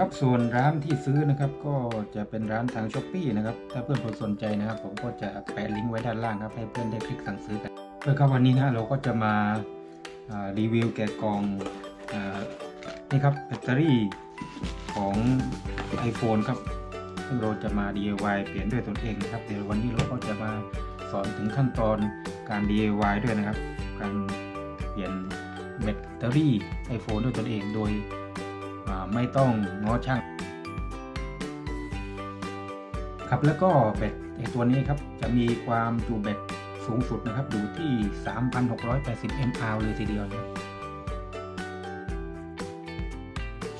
ครับส่วนร้านที่ซื้อนะครับก็จะเป็นร้านทางช้อปปีนะครับถ้าเพื่อนๆสนใจนะครับผมก็จะแปะลิงก์ไว้ด้านล่างครับให้เพื่อนได้คลิกสั่งซื้อกันเพื่อครับวันนี้นะเราก็จะมารีวิวแกะกล่องอนี่ครับแบตเตอรี่ของ iPhone ครับซึ่งเราจะมา DIY เปลี่ยนด้วยตนเองนะครับเดี๋ยววันนี้เราก็จะมาสอนถึงขั้นตอนการ DIY ด้วยนะครับ การเปลี่ยนแบตเตอรี่ iPhone ด้วยตนเองโดย ไม่ต้องง้อช่างครับแล้วก็แบตไอตัวนี้ครับจะมีความจุแบตสูงสุดนะครับอยู่ที่ 3,680 mAh เลยทีเดียวนะ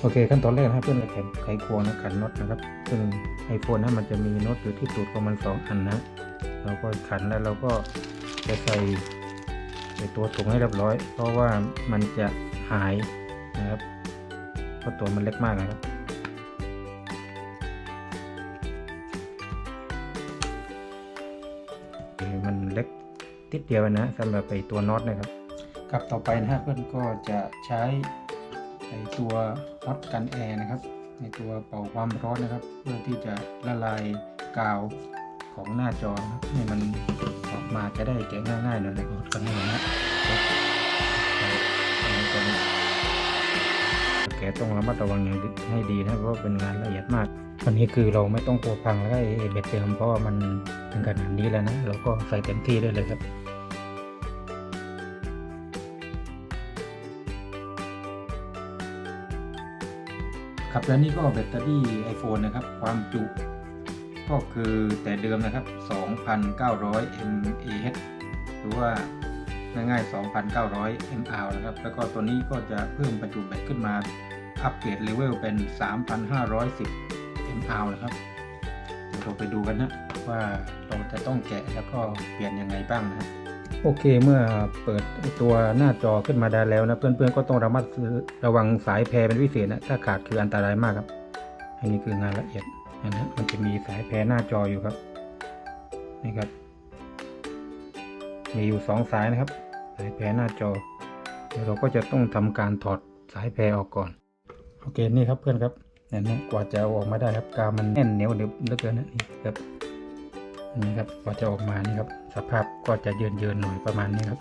โอเคขั้นตอนแรกนะครับเพื่อนเราไขไขควงนะขันน็อตนะครับ ซึ่งไอโฟนนั้นมันจะมีน็อตอยู่ที่ตูดของมันสองอันนะเราก็ขันแล้วเราก็จะใส่ใส่ตัวถุงให้เรียบร้อย เพราะว่ามันจะหายนะครับ ราะตัวมันเล็กมากนะครับมันเล็กติดเดียวนะสำหรับไปตัวน็อตนะครับครับต่อไปนะฮะเพื่อนก็จะใช้ไอตัวน็อตกันแอร์นะครับในตัวเป่าความร้อนนะครับ เพื่อที่จะละลายกาวของหน้าจอนะครับให้มันออกมาจะได้แกะง่ายๆหน่อยนะครับกันให้นะ ต้องระมัดระวังอย่างให้ดีนะเพราะเป็นงานละเอียดมากวันนี้คือเราไม่ต้องกลัวพังแล้วก็ไอ้เบ็ดเดิมเพราะว่ามันถึงขนาดนี้แล้วนะเราก็ใส่เต็มที่ได้เลยครับครับและนี่ก็แบตเตอรี่ iPhone นะครับ ความจุ ก็คือแต่เดิมนะครับ 2,900 mAh หรือว่าง่ายๆ 2,900 mAh นะครับ แล้วก็ตัวนี้ก็จะเพิ่มประจุแบตขึ้นมา อัปเกรดเลเวลเป็น 3,510 mAh นะครับเดี๋ยวเราไปดูกันนะว่าเราจะต้องแกะแล้วก็เปลี่ยนยังไงบ้างนะโอเคเมื่อเปิดตัวหน้าจอขึ้นมาได้แล้วนะ เพื่อนๆก็ต้องระมัดระวังสายแพรเป็นพิเศษนะถ้าขาดคืออันตรายมากครับ อันนี้คืองานละเอียดนะฮะมันจะมีสายแพรหน้าจออยู่ครับนี่ครับ มีอยู่สองสายนะครับ สายแพรหน้าจอเดี๋ยวเราก็จะต้องทำการถอดสายแพรออกก่อน โอเคนี่ครับเพื่อนครับเนี่ยนะกว่าจะออกมาได้ครับกาวมันแน่นเหนียวเดี๋ยวเหลือเกินนะนี่ครับนี่ครับกว่าจะออกมานี่ครับ สภาพก็จะเยินเยินๆหน่อยประมาณนี้ครับ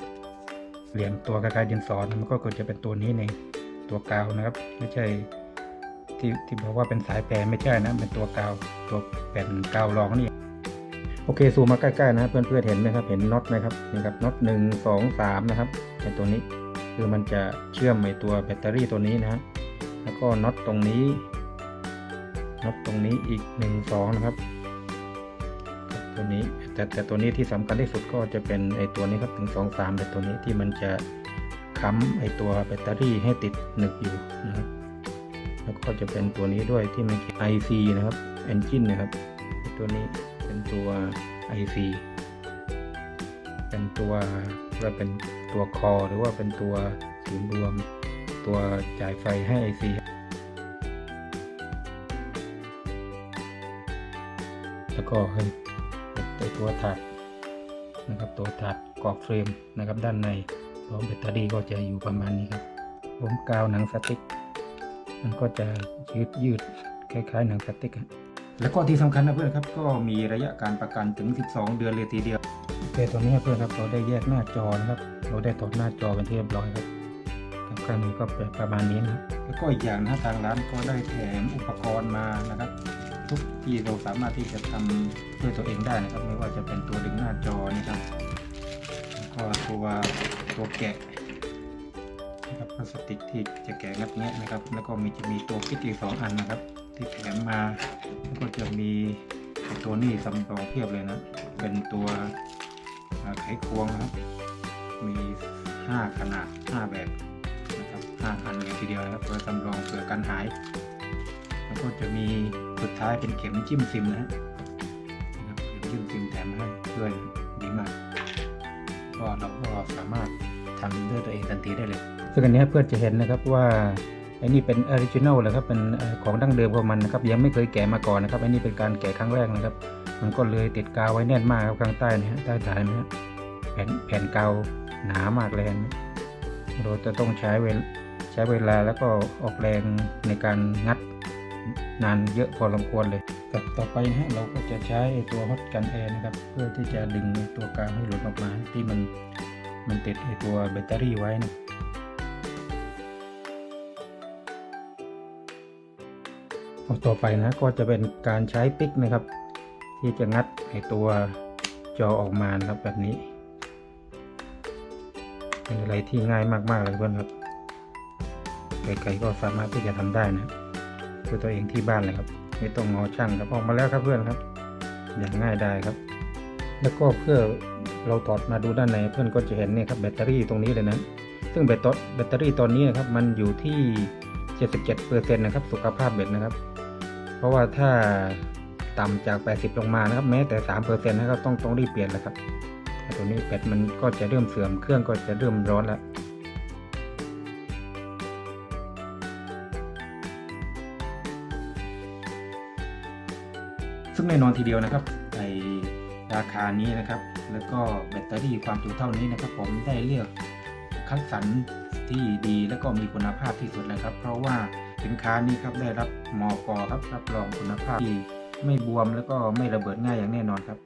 เหลี่ยมตัวคล้ายๆดินสอนะมันก็ควรจะเป็นตัวนี้ในตัวกาวนะครับ ไม่ใช่ ที่ที่บอกว่าเป็นสายแพรไม่ใช่นะเป็นตัวกาวตัวแผ่นกาวรองนี่โอเคซูมมาใกล้ๆนะเพื่อนๆเห็นไหมครับเห็นน็อตไหมครับนี่ครับน็อตหนึ่งสองสามนะครับเป็นตัวนี้ คือมันจะเชื่อมไอตัวแบตเตอรี่ตัวนี้นะฮะ แล้วก็น็อตตรงนี้น็อตตรงนี้อีกหนึ่งสองนะครับ ตัวนี้แต่แต่ตัวนี้ที่สำคัญที่สุดก็จะเป็นไอตัวนี้ครับถึงสองสามเป็นตัวนี้ที่มันจะค้ำไอตัวแบตเตอรี่ให้ติดหนึบอยู่นะครับแล้วก็จะเป็นตัวนี้ด้วยที่มัน IC นะครับ Engine นะครับ ตัวนี้เป็นตัว IC เป็นตัวว่าเป็นตัวคอหรือว่าเป็นตัวศูนย์รวม ตัวจ่ายไฟให้ IC แล้วก็ให้เป็นตัวถาดนะครับตัวถาดกรอบเฟรมนะครับด้านในพร้อมแบตเตอรี่ก็จะอยู่ประมาณนี้ครับผมกาวหนังสติ๊กมันก็จะยืดยืดคล้ายๆหนังสติ๊กอะแล้วก็ที่สำคัญนะเพื่อนครับ ก็มีระยะการประกันถึง 12 เดือนเลยทีเดียวโอเคตัวนี้เพื่อนครับเราได้แยกหน้าจอนะครับ เราได้ถอดหน้าจอเป็นที่เรียบร้อยครับ ค่านี้ก็เป็นประมาณนี้นะแล้วก็อีกอย่างนะทางร้านก็ได้แถมอุปกรณ์มานะครับ ทุกที่เราสามารถที่จะทำด้วยตัวเองได้นะครับ ไม่ว่าจะเป็นตัวดึงหน้าจอนะครับแล้วก็ตัวตัวแกะนะครับพลาสติกที่จะแกะงัดแงะนะครับ แล้วก็มีจะมีตัวคิดอีสองอันนะครับ ที่แถมมาแล้วก็จะมีตัวนี้สำรองเพียบเลยนะ เป็นตัวไขควงนะครับ มี 5 ขนาด 5 แบบ 5อันเลยทีเดียวนะครับเพื่อสำรองเผื่อกันหาย แล้วก็จะมีสุดท้ายเป็นเข็มจิ้มซิมนะนะครับเข็มจิ้มซิมแถมให้ด้วยดีมากก็เราก็สามารถทำด้วยตัวเองทันทีได้เลยซึ่งอันนี้เพื่อนจะเห็นนะครับว่าไอ้นี่เป็นออริจินัลเลยครับเป็นของดั้งเดิมของมันนะครับยังไม่เคยแกะมาก่อนนะครับไอ้นี่เป็นการแกะครั้งแรกนะครับ มันก็เลยติดกาวไว้แน่นมากครับข้างใต้นะฮะใต้ฐานนะฮะแผ่นแผ่นกาวหนามากเลยนะเราจะต้องใช้เวล ใช้เวลาแล้วก็ออกแรงในการงัดนานเยอะพอสมควรเลยแต่ต่อไปนะฮะเราก็จะใช้ตัวฮอตกันแอร์นะครับ เพื่อที่จะดึงตัวกลางให้หลุดออกมาที่มันมันติดตัวแบตเตอรี่ไว้นะเอาต่อไปนะก็จะเป็นการใช้ปิกนะครับ ที่จะงัดไอ้ตัวจอออกมานะครับแบบนี้ เป็นอะไรที่ง่ายมากๆเลยเพื่อนครับ ใครๆก็สามารถที่จะทำได้นะด้วยตัวเองที่บ้านเลยครับ ไม่ต้องงอช่างครับออกมาแล้วครับเพื่อนครับ อย่างง่ายได้ครับ แล้วก็เพื่อเราถอดมาดูด้านในเพื่อนก็จะเห็นเนี่ยครับแบตเตอรี่ตรงนี้เลยนะซึ่งแบตตแบตเตอรี่ตอนนี้นะครับมันอยู่ที่ 77%นะครับสุขภาพแบตนะครับ เพราะว่าถ้าต่ำจาก 80 ลงมานะครับแม้แต่ 3%นะครับต้องต้องรีบเปลี่ยนแล้วครับต่ตัวนี้แบตมันก็จะเริ่มเสื่อมเครื่องก็จะเริ่มร้อนแล้ว ซึ่งแน่นอนทีเดียวนะครับในราคานี้นะครับ แล้วก็แบตเตอรี่ความจุเท่านี้นะครับ ผมได้เลือกคัดสรรที่ดีและก็มีคุณภาพที่สุดนะครับ เพราะว่าสินค้านี้ครับได้รับมอกครับรับรองคุณภาพที่ไม่บวมแล้วก็ไม่ระเบิดง่ายอย่างแน่นอนครับ